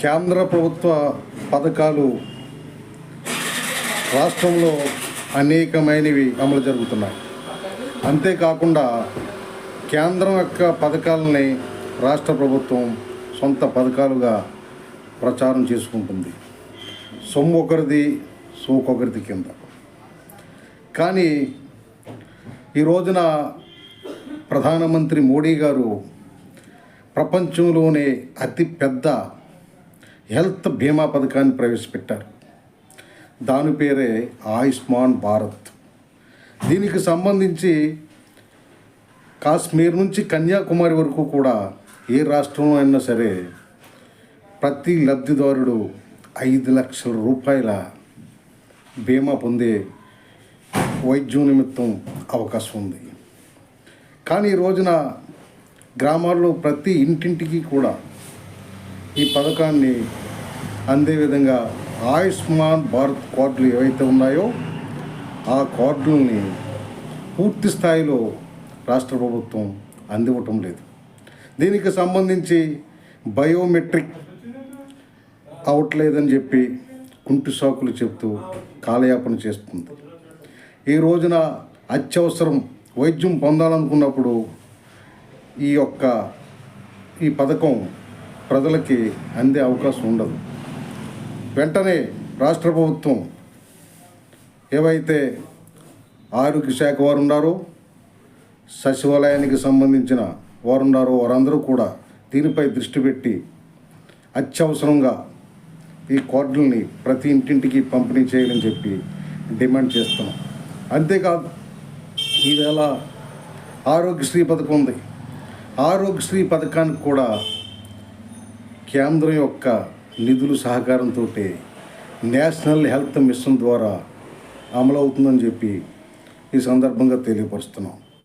కేంద్ర ప్రభుత్వ పథకాలు రాష్ట్రంలో అనేకమైనవి అమలు జరుగుతున్నాయి. అంతేకాకుండా కేంద్రం యొక్క పథకాలని రాష్ట్ర ప్రభుత్వం సొంత పథకాలుగా ప్రచారం చేసుకుంటుంది. సొమ్ము ఒకరిది సోకొకరిది కింద. కానీ ఈ రోజున ప్రధానమంత్రి మోడీ గారు ప్రపంచంలోనే అతిపెద్ద హెల్త్ బీమా పథకాన్ని ప్రవేశపెట్టారు. దాని పేరే ఆయుష్మాన్ భారత్. దీనికి సంబంధించి కాశ్మీర్ నుంచి కన్యాకుమారి వరకు కూడా ఏ రాష్ట్రంలో అయినా సరే ప్రతి లబ్ధిదారుడు ఐదు లక్షల రూపాయల బీమా పొందే వైద్యం నిమిత్తం అవకాశం ఉంది. కానీ ఈ రోజున గ్రామాల్లో ప్రతి ఇంటింటికి కూడా ఈ పథకాన్ని అందే విధంగా ఆయుష్మాన్ భారత్ కార్డులు ఏవైతే ఉన్నాయో ఆ కార్డులని పూర్తి స్థాయిలో రాష్ట్ర ప్రభుత్వం అందివ్వటం లేదు. దీనికి సంబంధించి బయోమెట్రిక్ అవట్లేదని చెప్పి కుంటి సాకులు చెప్తూ కాలయాపన చేస్తుంది. ఈ రోజున అత్యవసరం వైద్యం పొందాలనుకున్నప్పుడు ఈ యొక్క ఈ పథకం ప్రజలకి అందే అవకాశం ఉండదు. వెంటనే రాష్ట్ర ప్రభుత్వం ఏవైతే ఆరోగ్య శాఖ వారు ఉన్నారో సచివాలయానికి సంబంధించిన వారు ఉన్నారో వారందరూ కూడా దీనిపై దృష్టి పెట్టి అత్యవసరంగా ఈ కార్డుల్ని ప్రతి ఇంటింటికి పంపిణీ చేయాలని చెప్పి డిమాండ్ చేస్తున్నాం. అంతేకాదు ఈవేళ ఆరోగ్యశ్రీ పథకం ఉంది. ఆరోగ్యశ్రీ పథకానికి కూడా కేంద్రం యొక్క నిధులు సహకారంతో నేషనల్ హెల్త్ మిషన్ ద్వారా అమలవుతుందని చెప్పి ఈ సందర్భంగా తెలియపరుస్తున్నాం.